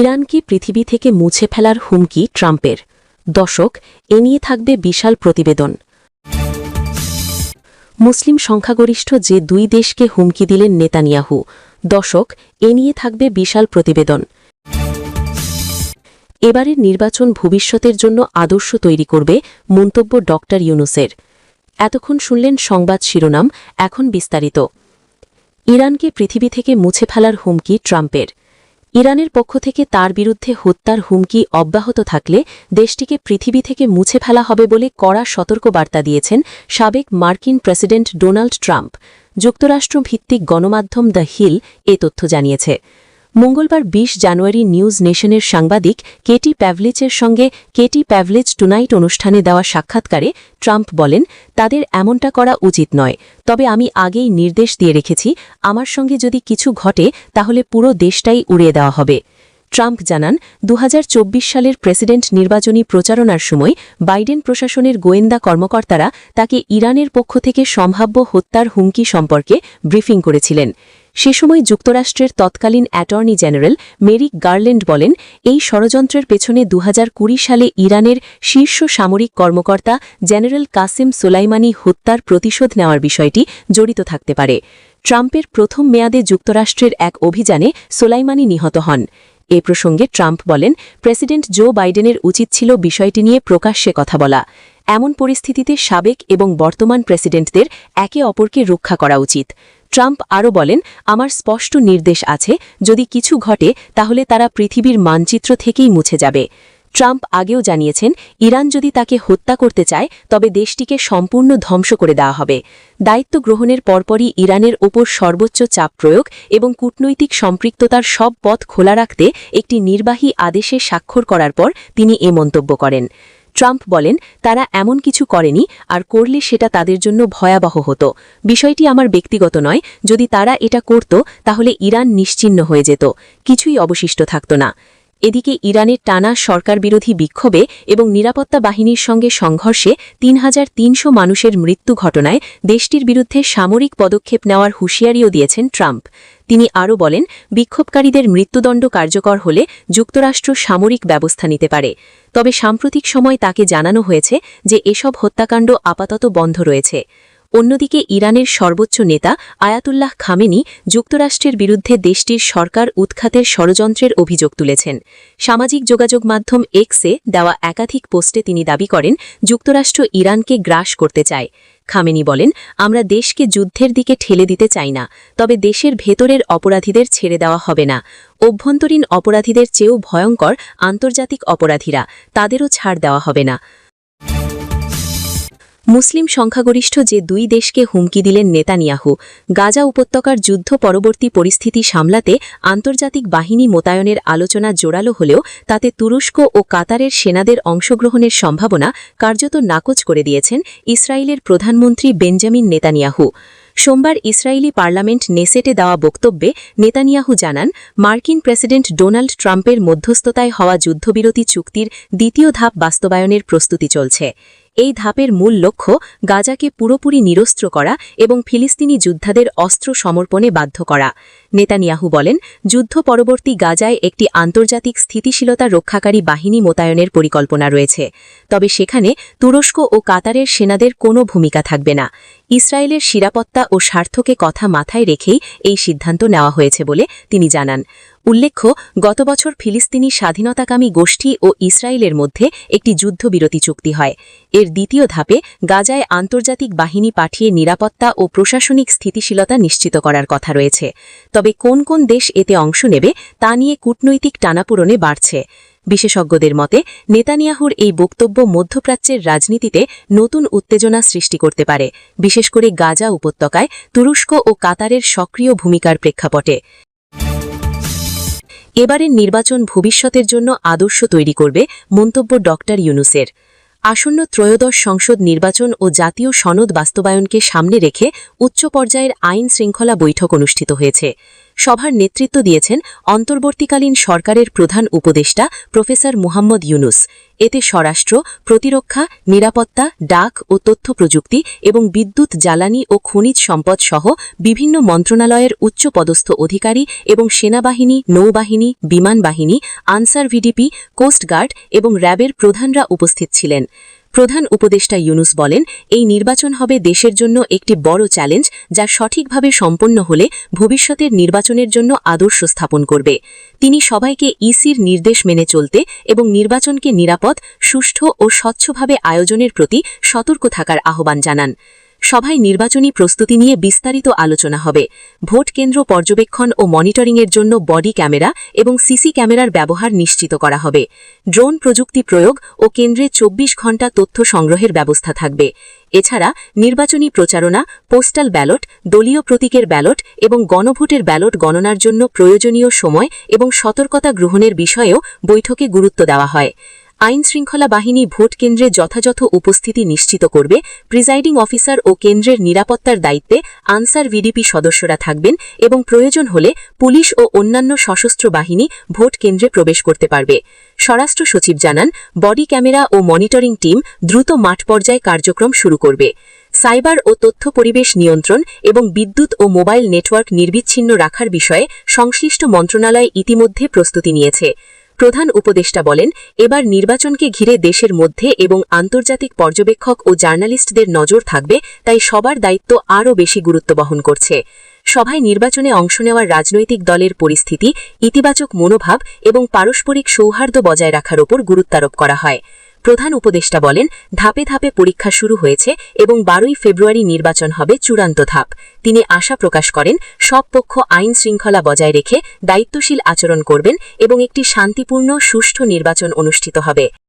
ইরানকে পৃথিবী থেকে মুছে ফেলার হুমকি ট্রাম্পের? দশক এ নিয়ে থাকবে বিশাল প্রতিবেদন। মুসলিম সংখ্যাগরিষ্ঠ যে দুই দেশকে হুমকি দিলেন নেতানিয়াহু। দশক এ নিয়ে থাকবে বিশাল প্রতিবেদন। এবারের নির্বাচন ভবিষ্যতের জন্য আদর্শ তৈরি করবে মন্তব্য ড ইউনুসের। এতক্ষণ শুনলেন সংবাদ শিরোনাম, এখন বিস্তারিত। ইরানকে পৃথিবী থেকে মুছে ফেলার হুমকি ট্রাম্পের। ইরানের পক্ষ থেকে তার বিরুদ্ধে হত্যার হুমকি অব্যাহত থাকলে দেশটিকে পৃথিবী থেকে মুছে ফেলা হবে বলে কড়া সতর্কবার্তা দিয়েছেন সাবেক মার্কিন প্রেসিডেন্ট ডোনাল্ড ট্রাম্প। যুক্তরাষ্ট্র ভিত্তিক গণমাধ্যম দ্য হিল এ তথ্য জানিয়েছে। মঙ্গলবার ২০ জানুয়ারি নিউজ নেশনের সাংবাদিক কেটি প্যাভলিচের সঙ্গে কেটি প্যাভলিচ টুনাইট অনুষ্ঠানে দেওয়া সাক্ষাৎকারে ট্রাম্প বলেন, তাদের এমনটা করা উচিত নয়। তবে আমি আগেই নির্দেশ দিয়ে রেখেছি, আমার সঙ্গে যদি কিছু ঘটে, তাহলে পুরো দেশটাই উড়িয়ে দেওয়া হবে। ট্রাম্প জানান দু হাজার চব্বিশ সালের প্রেসিডেন্ট নির্বাচনী প্রচারণার সময় বাইডেন প্রশাসনের গোয়েন্দা কর্মকর্তারা তাকে ইরানের পক্ষ থেকে সম্ভাব্য হত্যার হুমকি সম্পর্কে ব্রিফিং করেছিলেন। সে সময় যুক্তরাষ্ট্রের তৎকালীন অ্যাটর্নি জেনারেল মেরিক গার্ল্যান্ড বলেন, এই ষড়যন্ত্রের পেছনে দু হাজার কুড়ি সালে ইরানের শীর্ষ সামরিক কর্মকর্তা জেনারেল কাসিম সোলাইমানি হত্যার প্রতিশোধ নেওয়ার বিষয়টি জড়িত থাকতে পারে। ট্রাম্পের প্রথম মেয়াদে যুক্তরাষ্ট্রের এক অভিযানে সোলাইমানি নিহত হন। এ প্রসঙ্গে ট্রাম্প বলেন, প্রেসিডেন্ট জো বাইডেনের উচিত ছিল বিষয়টি নিয়ে প্রকাশ্যে কথা বলা। এমন পরিস্থিতিতে সাবেক এবং বর্তমান প্রেসিডেন্টদের একে অপরকে রক্ষা করা উচিত। ট্রাম্প আরও বলেন, আমার স্পষ্ট নির্দেশ আছে, যদি কিছু ঘটে, তাহলে তারা পৃথিবীর মানচিত্র থেকেই মুছে যাবে। ট্রাম্প আগেও জানিয়েছেন, ইরান যদি তাকে হত্যা করতে চায়, তবে দেশটিকে সম্পূর্ণ ধ্বংস করে দেওয়া হবে। দায়িত্ব গ্রহণের পরপরই ইরানের ওপর সর্বোচ্চ চাপ প্রয়োগ এবং কূটনৈতিক সম্পৃক্ততার সব পথ খোলা রাখতে একটি নির্বাহী আদেশে স্বাক্ষর করার পর তিনি এ মন্তব্য করেন। ট্রাম্প বলেন, তারা এমন কিছু করেনি, আর করলে সেটা তাদের জন্য ভয়াবহ হতো। বিষয়টি আমার ব্যক্তিগত নয়। যদি তারা এটা করত, তাহলে ইরান নিশ্চিহ্ন হয়ে যেত। কিছুই অবশিষ্ট থাকত না। এদিকে ইরানের টানা সরকার বিরোধী বিক্ষোভে এবং নিরাপত্তা বাহিনীর সঙ্গে সংঘর্ষে তিন হাজার তিনশো মানুষের মৃত্যু ঘটনায় দেশটির বিরুদ্ধে সামরিক পদক্ষেপ নেওয়ার হুঁশিয়ারিও দিয়েছেন ট্রাম্প। তিনি আরও বলেন, বিক্ষোভকারীদের মৃত্যুদণ্ড কার্যকর হলে যুক্তরাষ্ট্র সামরিক ব্যবস্থা নিতে পারে। তবে সাম্প্রতিক সময় তাকে জানানো হয়েছে যে এসব হত্যাকাণ্ড আপাতত বন্ধ রয়েছে। অন্যদিকে ইরানের সর্বোচ্চ নেতা আয়াতুল্লাহ খামেনি যুক্তরাষ্ট্রের বিরুদ্ধে দেশটির সরকার উৎখাতের ষড়যন্ত্রের অভিযোগ তুলেছেন। সামাজিক যোগাযোগ মাধ্যম এক্সে দেওয়া একাধিক পোস্টে তিনি দাবি করেন, যুক্তরাষ্ট্র ইরানকে গ্রাস করতে চায়। খামেনি বলেন, আমরা দেশকে যুদ্ধের দিকে ঠেলে দিতে চাই না, তবে দেশের ভেতরের অপরাধীদের ছেড়ে দেওয়া হবে না। অভ্যন্তরীণ অপরাধীদের চেয়েও ভয়ঙ্কর আন্তর্জাতিক অপরাধীরা, তাদেরও ছাড় দেওয়া হবে না। মুসলিম সংখ্যাগরিষ্ঠ যে দুই দেশকে হুমকি দিলেন নেতানিয়াহু, গাজা উপত্যকার যুদ্ধ পরবর্তী পরিস্থিতি সামলাতে আন্তর্জাতিক বাহিনী মোতায়নের আলোচনা জোরালো হলেও তাতে তুরস্ক ও কাতারের সেনাদের অংশগ্রহণের সম্ভাবনা কার্যত নাকচ করে দিয়েছেন ইসরায়েলের প্রধানমন্ত্রী বেঞ্জামিন নেতানিয়াহু। সোমবার ইসরায়েলি পার্লামেন্ট নেসেটে দেওয়া বক্তব্যে নেতানিয়াহু জানান, মার্কিন প্রেসিডেন্ট ডোনাল্ড ট্রাম্পের মধ্যস্থতায় হওয়া যুদ্ধবিরতি চুক্তির দ্বিতীয় ধাপ বাস্তবায়নের প্রস্তুতি চলছে। এই ধাপের মূল লক্ষ্য গাজাকে পুরোপুরি নিরস্ত্র করা এবং ফিলিস্তিনি যোদ্ধাদের অস্ত্র সমর্পণে বাধ্য করা। নেতানিয়াহু বলেন, যুদ্ধ পরবর্তী গাজায় একটি আন্তর্জাতিক স্থিতিশীলতা রক্ষাকারী বাহিনী মোতায়নের পরিকল্পনা রয়েছে। তবে সেখানে তুরস্ক ও কাতারের সেনাদের কোনো ভূমিকা থাকবে না। ইসরায়েলের নিরাপত্তা ও স্বার্থকে কথা মাথায় রেখেই এই সিদ্ধান্ত নেওয়া হয়েছে বলে তিনি জানান। উল্লেখ্য, গত বছর ফিলিস্তিনি স্বাধীনতাকামী গোষ্ঠী ও ইসরায়েলের মধ্যে একটি যুদ্ধবিরতি চুক্তি হয়। এর দ্বিতীয় ধাপে গাজায় আন্তর্জাতিক বাহিনী পাঠিয়ে নিরাপত্তা ও প্রশাসনিক স্থিতিশীলতা নিশ্চিত করার কথা রয়েছে। তবে কোন কোন দেশ এতে অংশ নেবে তা নিয়ে কূটনৈতিক টানাপূরণে বাড়ছে। বিশেষজ্ঞদের মতে, নেতানিয়াহুর এই বক্তব্য মধ্যপ্রাচ্যের রাজনীতিতে নতুন উত্তেজনা সৃষ্টি করতে পারে, বিশেষ করে গাজা উপত্যকায় তুরস্ক ও কাতারের সক্রিয় ভূমিকার প্রেক্ষাপটে। এবারের নির্বাচন ভবিষ্যতের জন্য আদর্শ তৈরি করবে মন্তব্য ডক্টর ইউনুসের। আসন্ন ত্রয়োদশ সংসদ নির্বাচন ও জাতীয় সনদ বাস্তবায়নকে সামনে রেখে উচ্চ পর্যায়ের আইন শৃঙ্খলা বৈঠক অনুষ্ঠিত হয়েছে। সভার নেতৃত্ব দিয়েছেন অন্তর্বর্তীকালীন সরকারের প্রধান উপদেষ্টা প্রফেসর মুহাম্মদ ইউনুস। এতে স্বরাষ্ট্র, প্রতিরক্ষা, নিরাপত্তা, ডাক ও তথ্য প্রযুক্তি এবং বিদ্যুৎ, জ্বালানি ও খনিজ সম্পদ সহ বিভিন্ন মন্ত্রণালয়ের উচ্চপদস্থ অধিকারী এবং সেনাবাহিনী, নৌবাহিনী, বিমান বাহিনী, আনসার ভিডিপি, কোস্টগার্ড এবং র্যাবের প্রধানরা উপস্থিত ছিলেন। প্রধান উপদেষ্টা ইউনুস বলেন, এই নির্বাচন হবে দেশের জন্য একটি বড় চ্যালেঞ্জ যা সঠিকভাবে সম্পন্ন হলে ভবিষ্যতের নির্বাচনের জন্য আদর্শ স্থাপন করবে। তিনি সবাইকে ইসির নির্দেশ মেনে চলতে এবং নির্বাচনকে নিরাপদ, সুষ্ঠু ও স্বচ্ছভাবে আয়োজনের প্রতি সতর্ক থাকার আহ্বান জানান। সভায় নির্বাচনী প্রস্তুতি নিয়ে বিস্তারিত আলোচনা হবে। ভোট কেন্দ্র পর্যবেক্ষণ ও মনিটরিংয়ের জন্য বডি ক্যামেরা এবং সিসি ক্যামেরার ব্যবহার নিশ্চিত করা হবে। ড্রোন প্রযুক্তি প্রয়োগ ও কেন্দ্রে ২৪ ঘণ্টা তথ্য সংগ্রহের ব্যবস্থা থাকবে। এছাড়া নির্বাচনী প্রচারণা, পোস্টাল ব্যালট, দলীয় প্রতীকের ব্যালট এবং গণভোটের ব্যালট গণনার জন্য প্রয়োজনীয় সময় এবং সতর্কতা গ্রহণের বিষয়েও বৈঠকে গুরুত্ব দেওয়া হয়। আইন শৃঙ্খলা বাহিনী ভোট কেন্দ্রে যথাযথ উপস্থিতি নিশ্চিত করবে, প্রিজাইডিং অফিসার ও কেন্দ্রের নিরাপত্তার দায়িত্বে আনসার ভিডিপি সদস্যরা থাকবেন এবং প্রয়োজন হলে পুলিশ ও অন্যান্য সশস্ত্র বাহিনী ভোট কেন্দ্রে প্রবেশ করতে পারবে। স্বরাষ্ট্র সচিব জানান, বডি ক্যামেরা ও মনিটরিং টিম দ্রুত মাঠ পর্যায়ে কার্যক্রম শুরু করবে। সাইবার ও তথ্য পরিবেশ নিয়ন্ত্রণ এবং বিদ্যুৎ ও মোবাইল নেটওয়ার্ক নির্বিচ্ছিন্ন রাখার বিষয়ে সংশ্লিষ্ট মন্ত্রণালয় ইতিমধ্যে প্রস্তুতি নিয়েছে। প্রধান উপদেষ্টা বলেন, এবার নির্বাচনকে ঘিরে দেশের মধ্যে এবং আন্তর্জাতিক পর্যবেক্ষক ও জার্নালিস্টদের নজর থাকবে, তাই সবার দায়িত্ব আরও বেশি গুরুত্ব বহন করছে। সভায় নির্বাচনে অংশ নেওয়ার রাজনৈতিক দলের পরিস্থিতি, ইতিবাচক মনোভাব এবং পারস্পরিক সৌহার্দ্য বজায় রাখার ওপর গুরুত্বারোপ করা হয়। প্রধান উপদেষ্টা বলেন, ধাপে ধাপে পরীক্ষা শুরু হয়েছে এবং বারোই ফেব্রুয়ারি নির্বাচন হবে চূড়ান্ত ধাপ। তিনি আশা প্রকাশ করেন, সব পক্ষ আইন শৃঙ্খলা বজায় রেখে দায়িত্বশীল আচরণ করবেন এবং একটি শান্তিপূর্ণ, সুষ্ঠু নির্বাচন অনুষ্ঠিত হবে।